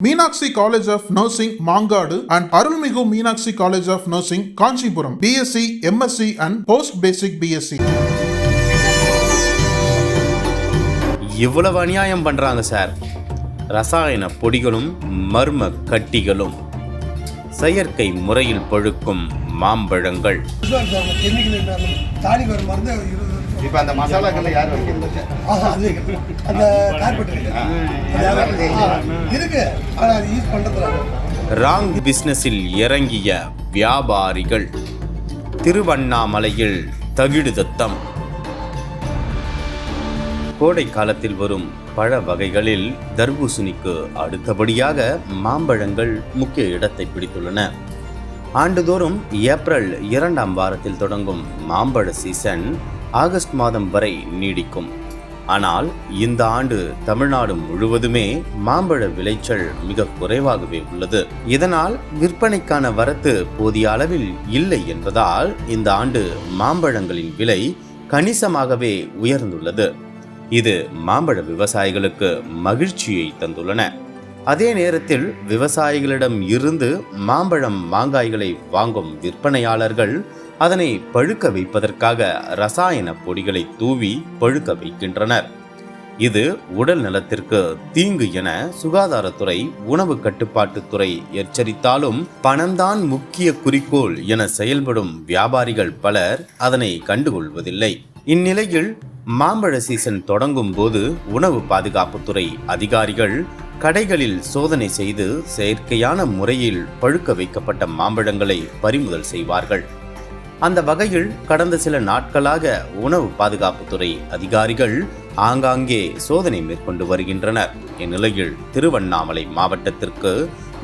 Meenakshi college of nursing Mangadu and Arulmigu Meenakshi college of nursing Kanchipuram BSc MSc and post basic BSc இவ்வளவு அநியாயம் பண்றாங்க sir ரசாயன பொடிகளும் மர்ம கட்டிகளும் செயற்கை முறையில் பழுக்கும் மாம்பழங்கள் இப்போ அந்த மசாலாக்கள்ல யார் வைக்கிறது ஆஹா அது வைக்கணும். அந்த கார்பெட் இருக்கு. அது யாரும் ஆ, இருக்கு. ஆனால் அது யூஸ் பண்ணுறதுல ராங் பிசினஸில் இறங்கிய வியாபாரிகள் திருவண்ணாமலையில் தகிடுதத்தம் கோடை காலத்தில் வரும் பழ வகைகளில் தர்பூசணிக்கு அடுத்தபடியாக மாம்பழங்கள் முக்கிய இடத்தை பிடித்துள்ளன. ஆண்டுதோறும் ஏப்ரல் இரண்டாம் வாரத்தில் தொடங்கும் மாம்பழ சீசன் ஆகஸ்ட் மாதம் வரை நீடிக்கும். ஆனால் இந்த ஆண்டு தமிழ்நாடு முழுவதுமே மாம்பழ விளைச்சல் மிக குறைவாகவே உள்ளது. இதனால் விற்பனைக்கான வரத்து போதிய அளவில் இல்லை என்பதால் இந்த ஆண்டு மாம்பழங்களின் விலை கணிசமாகவே உயர்ந்துள்ளது. இது மாம்பழ விவசாயிகளுக்கு மகிழ்ச்சியை தந்துள்ளன. அதே நேரத்தில் விவசாயிகளிடம் இருந்து மாம்பழம் மாங்காய்களை வாங்கும் விற்பனையாளர்கள் அதனை பழுக்க வைப்பதற்காக ரசாயன பொடிகளை தூவி பழுக்க வைக்கின்றனர். இது உடல் நலத்திற்கு தீங்கு என சுகாதாரத்துறை உணவு கட்டுப்பாட்டுத்துறை எச்சரித்தாலும் பணம்தான் முக்கிய குறிக்கோள் என செயல்படும் வியாபாரிகள் பலர் அதனை கண்டுகொள்வதில்லை. இந்நிலையில் மாம்பழ சீசன் தொடங்கும் போது உணவு பாதுகாப்புத்துறை அதிகாரிகள் கடைகளில் சோதனை செய்து செயற்கையான முறையில் பழுக்க வைக்கப்பட்ட மாம்பழங்களை பறிமுதல் செய்வார்கள். அந்த வகையில் கடந்த சில நாட்களாக உணவு பாதுகாப்புத்துறை அதிகாரிகள் ஆங்காங்கே சோதனை மேற்கொண்டு வருகின்றனர். இந்நிலையில் திருவண்ணாமலை மாவட்டத்திற்கு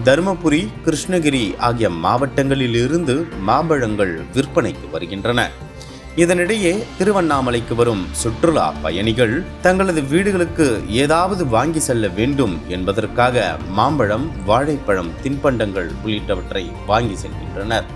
தருமபுரி கிருஷ்ணகிரி ஆகிய மாவட்டங்களிலிருந்து மாம்பழங்கள் விற்பனைக்கு வருகின்றன. இதனிடையே திருவண்ணாமலைக்கு வரும் சுற்றுலா பயணிகள் தங்களது வீடுகளுக்கு ஏதாவது வாங்கி செல்ல வேண்டும் என்பதற்காக மாம்பழம் வாழைப்பழம் தின்பண்டங்கள் உள்ளிட்டவற்றை வாங்கி செல்கின்றனர்.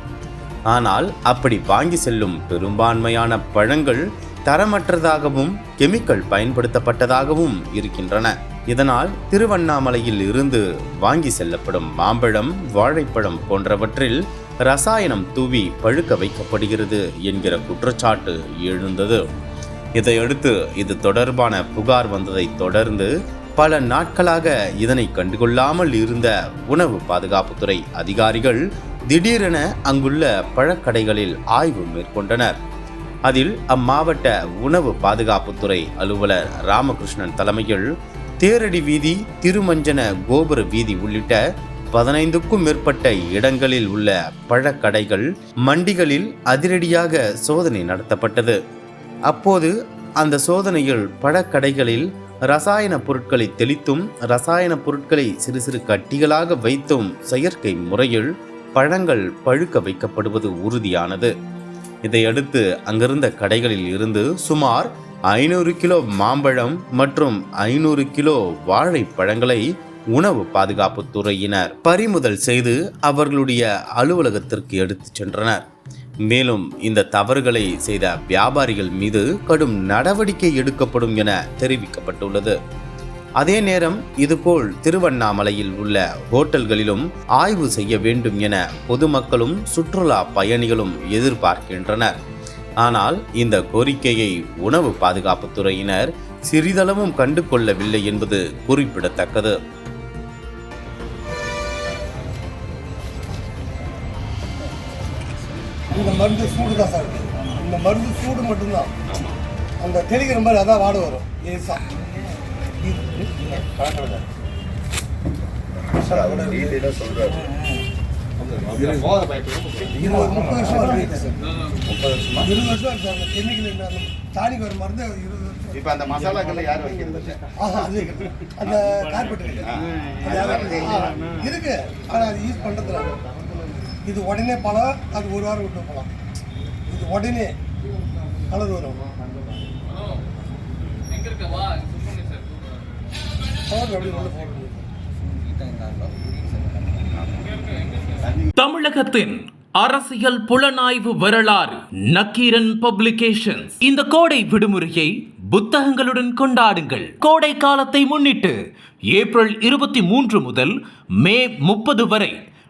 ஆனால் அப்படி வாங்கி செல்லும் பெரும்பான்மையான பழங்கள் தரமற்றதாகவும் கெமிக்கல் பயன்படுத்தப்பட்டதாகவும் இருக்கின்றன. இதனால் திருவண்ணாமலையில் இருந்து வாங்கி செல்லப்படும் மாம்பழம் வாழைப்பழம் போன்றவற்றில் ரசாயனம் தூவி பழுக்க வைக்கப்படுகிறது என்கிற குற்றச்சாட்டு எழுந்தது. இதையடுத்து இது தொடர்பான புகார் வந்ததை தொடர்ந்து பல நாட்களாக இதனை கண்டுகொள்ளாமல் இருந்த உணவு பாதுகாப்புத்துறை அதிகாரிகள் திடீரென அங்குள்ள பழக்கடைகளில் ஆய்வு மேற்கொண்டனர். அதில் அம்மாவட்ட உணவு பாதுகாப்புத்துறை அலுவலர் ராமகிருஷ்ணன் தலைமையில் தேரடி வீதி திருமஞ்சன கோபுர வீதி உள்ளிட்ட பதினைந்துக்கும் மேற்பட்ட இடங்களில் உள்ள பழக்கடைகள் மண்டிகளில் அதிரடியாக சோதனை நடத்தப்பட்டது. அப்போது அந்த சோதனையில் பழக்கடைகளில் ரசாயன பொருட்களை தெளித்தும் ரசாயன பொருட்களை சிறு சிறு கட்டிகளாக வைத்தும் செயற்கை முறையில் பழங்கள் பழுக்க வைக்கப்படுவது உறுதியானது. இதையடுத்து அங்கிருந்த கடைகளில் இருந்து சுமார் ஐநூறு கிலோ மாம்பழம் மற்றும் ஐநூறு கிலோ வாழைப்பழங்களை உணவு பாதுகாப்புத்துறையினர் பறிமுதல் செய்து அவர்களுடைய அலுவலகத்திற்கு எடுத்துச் சென்றனர். மேலும் இந்த தவறுகளை செய்த வியாபாரிகள் மீது கடும் நடவடிக்கை எடுக்கப்படும் என தெரிவிக்கப்பட்டுள்ளது. அதே நேரம் இதுபோல் திருவண்ணாமலையில் உள்ள ஹோட்டல்களிலும் ஆய்வு செய்ய வேண்டும் என பொதுமக்களும் சுற்றுலா பயணிகளும் எதிர்பார்க்கின்றனர். ஆனால் இந்த கோரிக்கையை உணவு பாதுகாப்புத்துறையினர் சிறிதளவும் கண்டு கொள்ளவில்லை என்பது குறிப்பிடத்தக்கது. மருந்து சூடு தான் சார். இந்த மருந்து சூடு மட்டும்தான் அந்த தெளிக்கிற மாதிரி அதான் வாட வரும் ஏசா ஒரு முப்பது வருஷம் இருபது வருஷம் இருக்கு சார் கெமிக்கல் தாடிக்கு வர மருந்து இருபது இப்போ அந்த மசாலாக்கள்ல யார் வைக்கிறது. அந்த கார்பெட் இருக்கு ஆனால் அது யூஸ் பண்ணுறதுல இது உடனே பழம் அது ஒரு வாரம் விட்டு போகலாம். இது உடனே கலர் வரும். தமிழகத்தின் அரசியல் புலனாய்வு வரலாறு நக்கீரன் பப்ளிகேஷன்ஸ். இந்த கோடை விடுமுறையை புத்தகங்களுடன் கொண்டாடுங்கள். கோடை காலத்தை முன்னிட்டு ஏப்ரல் இருபத்தி மூன்று முதல் மே முப்பது வரை